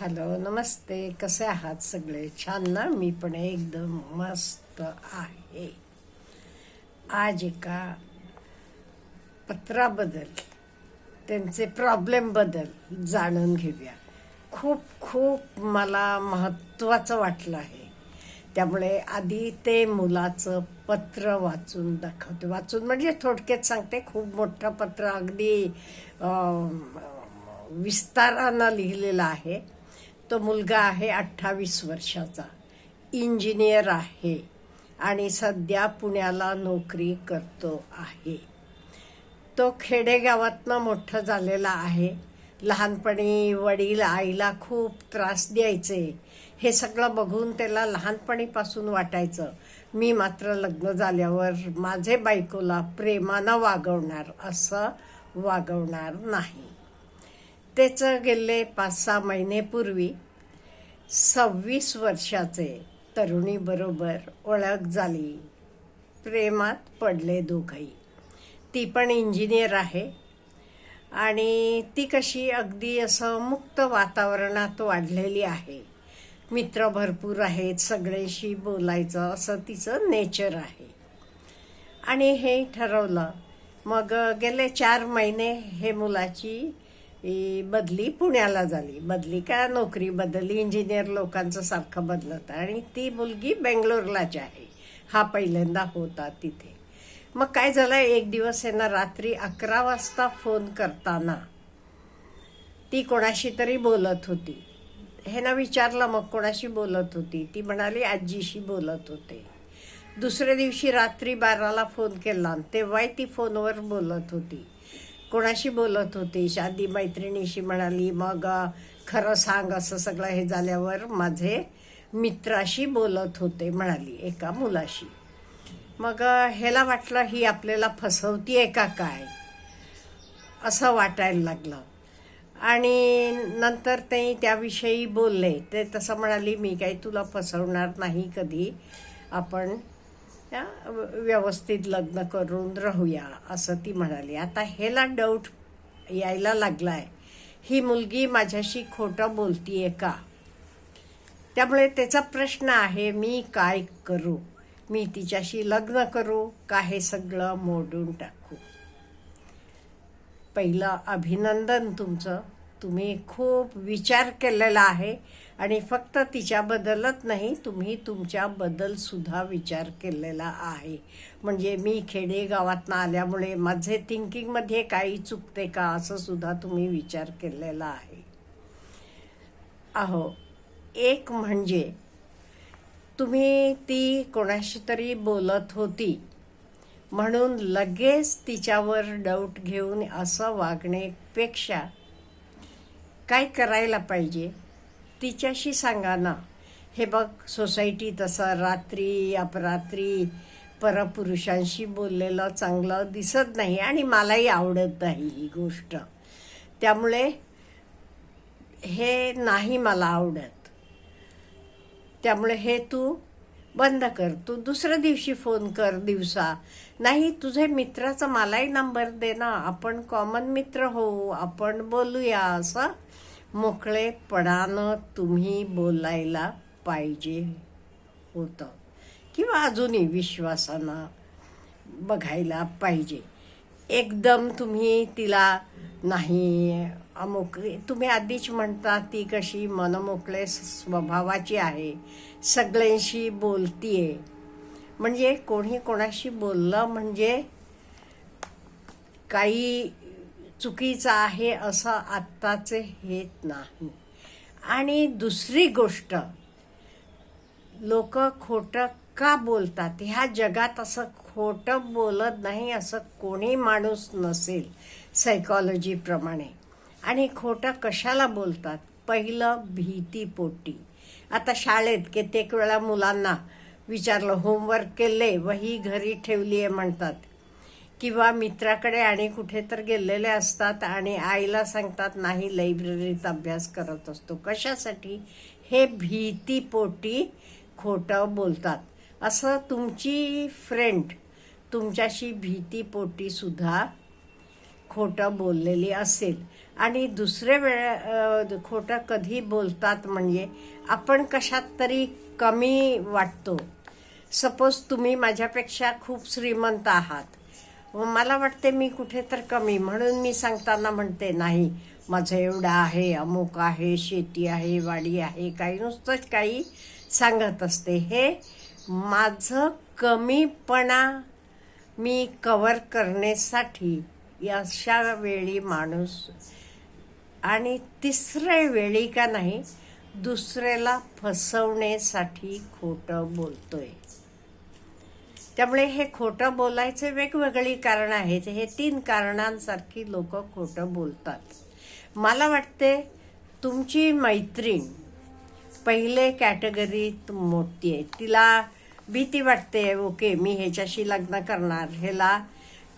Hello नमस्ते. कसे आहात सगळे? छान ना? मी पण एकदम मस्त आहे. आज एका पत्राबद्दल त्यांचे प्रॉब्लेमबद्दल जाणून घेऊया. खूप खूप मला महत्त्वाचं वाटलं आहे. त्यामुळे आधी ते मुलाचं पत्र वाचून दाखवते. वाचून म्हणजे थोडक्यात सांगते खूप मोठं पत्र अगदी विस्तारानं लिहिलेलं आहे. तो मुलगा आहे अठ्ठावीस वर्षाचा. इंजिनियर आहे आणि सध्या पुण्याला नोकरी करतो आहे. तो खेडेगावातनं मोठं झालेला आहे. लहानपणी वडील आईला खूप त्रास द्यायचे. हे सगळं बघून त्याला लहानपणीपासून वाटायचं. मी मात्र लग्न झाल्यावर माझे बायकोला प्रेमानं वागवणार असं वागवणार नाही. त्याचं गेले पाच सहा महिनेपूर्वी सव्वीस वर्षाचे तरुणीबरोबर ओळख झाली. प्रेमात पडले दोघंही. ती पण इंजिनियर आहे. आणि ती कशी अगदी असं मुक्त वातावरणात वाढलेली आहे. मित्र भरपूर आहेत सगळ्यांशी बोलायचं असं तिचं नेचर आहे. आणि हे ठरवलं. मग गेले चार महिने हे मुलाची बदली पुण्याला झाली. बदली का नोकरी बदलली इंजिनियर लोकांचं सारखं बदलत आणि ती मुलगी बेंगलोरलाच आहे. हा पहिल्यांदा होता तिथे. मग काय झालं? एक दिवस यांना रात्री अकरा वाजता फोन करताना ती कोणाशी तरी बोलत होती. ह्यांना विचारलं मग कोणाशी बोलत होती? ती म्हणाली आजीशी बोलत होते. दुसऱ्या दिवशी रात्री बाराला फोन केला तेव्हाही ती फोनवर बोलत होती. कोणाशी बोलत होती? शादी मैत्रिणीशी म्हणाली मग खरं सांग असं सगळं हे झाल्यावर माझे मित्राशी बोलत होते म्हणाली एका मुलाशी. मग ह्याला वाटलं ही आपल्याला फसवती आहे का काय? असं वाटायला लागलं. आणि नंतर ते त्याविषयी बोलले. ते तसं म्हणाली मी काही तुला फसवणार नाही कधी. आपण या, व्यवस्थित लग्न करून राहूया असं ती म्हणाली. आता ह्याला डाऊट यायला लागला आहे ही मुलगी माझ्याशी खोटं बोलतीये का? त्यामुळे त्याचा प्रश्न आहे मी काय करू? मी तिच्याशी लग्न करू का हे सगळं मोडून टाकू? पहिलं अभिनंदन तुमचं. तुम्ही खूप विचार केलेला आहे आणि फक्त तिच्याबद्दलच नाही तुम्ही तुमच्याबद्दलसुद्धा विचार केलेला आहे. म्हणजे मी खेडेगावातनं आल्यामुळे माझे थिंकिंगमध्ये काही चुकते का असं सुद्धा तुम्ही विचार केलेला आहे. अहो एक म्हणजे तुम्ही ती कोणाशी तरी बोलत होती म्हणून लगेच तिच्यावर डाऊट घेऊन असं वागण्यापेक्षा काय करायला पाहिजे तिच्याशी सांगा ना. हे बघ सोसायटीत तसं रात्री अपरात्री परपुरुषांशी बोललेलं चांगलं दिसत नाही आणि मलाही आवडत नाही ही गोष्ट. त्यामुळे हे नाही मला आवडत. त्यामुळे हे तू बंद कर तू दुसऱ्या दिवशी फोन कर दिवसा. नाही तुझे मित्राचा मलाही नंबर दे ना. आपण कॉमन मित्र होऊ आपण बोलूया असं. मोकळेपणानं तुम्ही बोलायला पाहिजे होतं. किंवा अजूनही विश्वासानं बघायला पाहिजे. एकदम तुम्ही तिला नाही अमुक तुम्ही आधीच म्हणता ती कशी मनमोकळे स्वभावाची आहे सगळ्यांशी बोलतीये. म्हणजे कोणी कोणाशी बोललं म्हणजे काही चुकीचं आहे असं आत्ताचे हेत नाही. आणि दुसरी गोष्ट लोक खोटं का बोलतात? ह्या जगात असं खोटं बोलत नाही असं कोणी माणूस नसेल सायकॉलॉजीप्रमाणे आणि खोटं कशाला बोलतात? पहिलं भीतीपोटी. आता शाळेत कित्येक वेळा मुलांना विचारलं होमवर्क केले वही घरी ठेवली आहे म्हणतात. किंवा मित्राकडे आणि कुठे तर गेलेले असतात आणि आईला सांगतात नाही लायब्ररीत अभ्यास करत असतो. कशासाठी? हे भीतीपोटी खोटं बोलतात. असं तुमची फ्रेंड तुमच्याशी भीतीपोटी सुद्धा खोटं बोललेली असेल. आणि दुसरे वेळ खोटं कधी बोलतात म्हणजे आपण कशात तरी कमी वाटतो. सपोज तुम्ही माझ्यापेक्षा खूप श्रीमंत आहात. व मला वाटते मी कुठे तर कमी म्हणून मी सांगताना म्हणते नाही माझं एवढं आहे अमुक आहे शेती आहे वाडी आहे काही नुसतंच काही सांगत असते. हे माझं कमीपणा मी कवर करण्यासाठी अशा वेळी माणूस आणि तिसऱ्या वेळी का नाही दुसऱ्याला फसवण्यासाठी खोटं बोलतोय. त्यामुळे हे खोटं बोलायचे वेगवेगळी कारण आहेत. हे तीन कारणांसारखी लोक खोटं बोलतात. मला वाटते तुमची मैत्रीण पहिले कॅटेगरीत मोठी आहे. तिला भीती वाटते ओके मी ह्याच्याशी लग्न करणार. ह्याला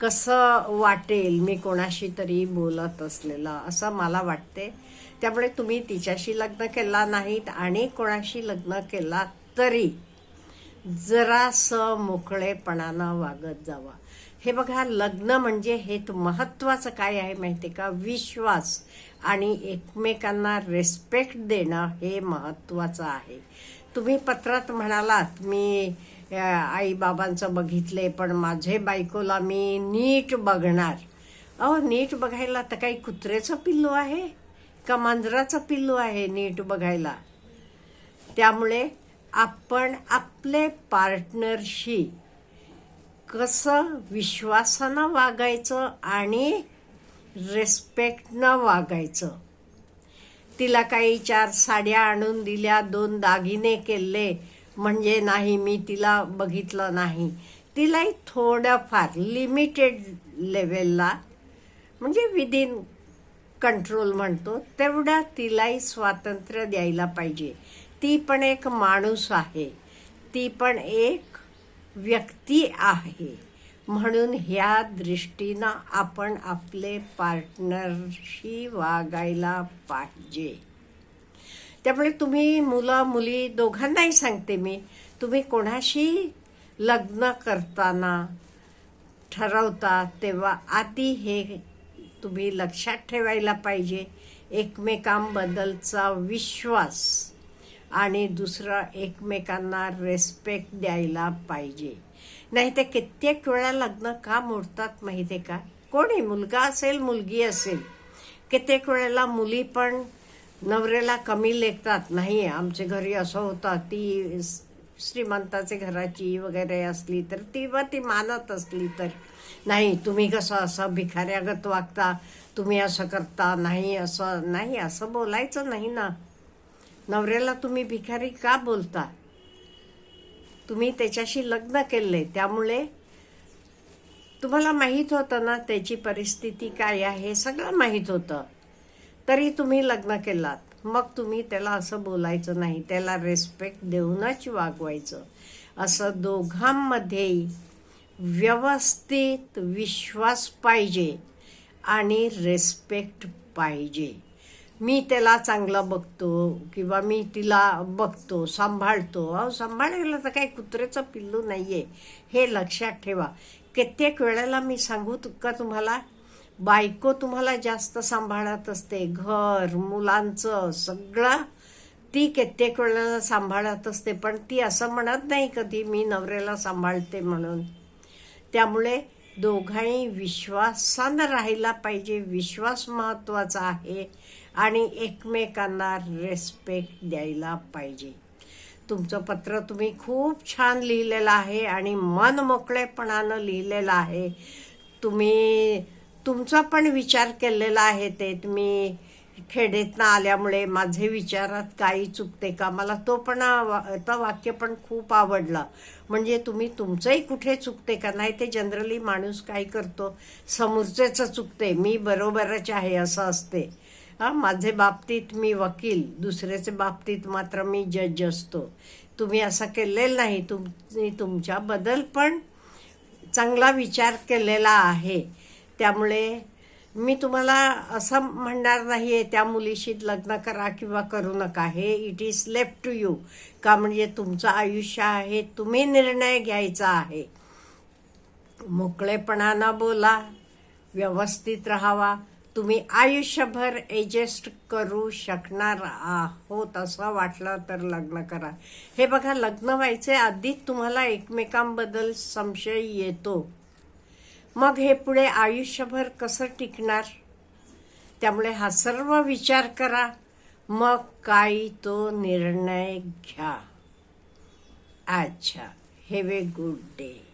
कसं वाटेल? मी कोणाशी तरी बोलत असलेलं. असं मला वाटते. त्यामुळे तुम्ही तिच्याशी लग्न केला नाहीत आणि कोणाशी लग्न केला तरी जरासं मोकळेपणानं वागत जावा. हे बघा लग्न म्हणजे हे त- महत्वाचं काय आहे माहिती आहे का? विश्वास आणि एकमेकांना रेस्पेक्ट देणं हे महत्वाचं आहे. तुम्ही पत्रात म्हणालात मी आई बाबांचं बघितले पण माझे बायकोला मी नीट बघणार. अहो नीट बघायला तर काही कुत्र्याचं पिल्लू आहे? का मांजराचं पिल्लू आहे नीट बघायला? त्यामुळे आपण आपले पार्टनरशी कसं विश्वासानं वागायचं आणि रेस्पेक्टनं वागायचं. तिला काही चार साड्या आणून दिल्या दोन दागिने केले. म्हणजे नाही मी तिला बघितलं नाही. तिलाही थोडंफार लिमिटेड लेवलला म्हणजे विदिन कंट्रोल म्हणतो तेवढा तिलाही स्वातंत्र्य द्यायला पाहिजे. ती पण एक माणूस आहे. ती पण एक व्यक्ती आहे. म्हणून ह्या दृष्टीनं आपण आपले पार्टनरशी वागायला पाहिजे. त्यामुळे तुम्ही मुलं मुली दोघांनाही सांगते मी तुम्ही कोणाशी लग्न करताना ठरवता तेव्हा आधी हे तुम्ही लक्षात ठेवायला पाहिजे. एकमेकांबद्दलचा विश्वास. आणि दुसरं एकमेकांना रेस्पेक्ट द्यायला पाहिजे. नाही ते कित्येक वेळा लग्न का मोडतात माहिती आहे का? कोणी? मुलगा असेल मुलगी असेल. कित्येक वेळेला मुली पण नवऱ्याला कमी लेखतात. नाही आमच्या घरी असं होतं. ती श्रीमंताचे घराची वगैरे असली तर ती व ती मानत असली तर. नाही तुम्ही कसं असं भिखाऱ्यागत वागता? तुम्ही असं करता? नाही असं नाही असं बोलायचं नाही ना. नवऱ्याला तुम्ही भिकारी का बोलता? तुम्ही त्याच्याशी लग्न केले त्यामुळे तुम्हाला माहीत होतं ना त्याची परिस्थिती काय आहे? सगळं माहीत होतं. तरी तुम्ही लग्न केलात. मग तुम्ही त्याला असं बोलायचं नाही. त्याला रेस्पेक्ट देऊनच वागवायचं. असं दोघांमध्येही व्यवस्थित विश्वास पाहिजे आणि रेस्पेक्ट पाहिजे. मी त्याला चांगलं बघतो किंवा मी तिला बघतो सांभाळतो. अहो सांभाळायला तर काही कुत्र्याचं पिल्लू नाही आहे हे लक्षात ठेवा. कित्येक वेळेला मी सांगू का तुम्हाला? बायको तुम्हाला जास्त सांभाळत असते. घर मुलांचं सगळं ती कित्येक वेळेला सांभाळत असते. पण ती असं म्हणत नाही कधी मी नवऱ्याला सांभाळते म्हणून. त्यामुळे दोघांनी विश्वासानं राहायला पाहिजे. विश्वास महत्त्वाचा आहे. आणि एकमेकांना रेस्पेक्ट द्यायला पाहिजे. तुमचं पत्र तुम्ही खूप छान लिहिलेलं आहे आणि मन मोकळेपणानं लिहिलेलं आहे. तुम्ही तुमचा पण विचार केलेला आहे ते. तुम्ही खेडेतनं आल्यामुळे माझे विचारात काही चुकते का? मला तो पण वा- तो वाक्य पण खूप आवडला. म्हणजे तुम्ही तुमचंही कुठे चुकते का? नाही ते जनरली माणूस काय करतो? समोरचेच चुकते. मी बरोबरच आहे असं असते. हां माझे बाबतीत मी वकील दुसऱ्याच्या बाबतीत मात्र मी जज असतो. तुम्ही असं केलेलं नाही तुम्ही तुमच्याबद्दल पण चांगला विचार केलेला आहे. त्यामुळे मी तुम्हाला असं म्हणणार नाही आहे त्या मुलीशी लग्न करा किंवा करू नका. हे it is left to you का म्हणजे तुमचं आयुष्य आहे तुम्ही निर्णय घ्यायचा आहे. मोकळेपणानं बोला व्यवस्थित राहावा. तुम्ही आयुष्यभर ॲडजस्ट करू शकणार आहोत असं वाटलं तर लग्न करा. हे बघा लग्न व्हायचे आधीच तुम्हाला एकमेकांबद्दल संशय येतो. मग हे पुढे आयुष्यभर कसं टिकणार? त्यामुळे हा सर्व विचार करा. मग काही तो निर्णय घ्या. अच्छा हॅव ए गुड डे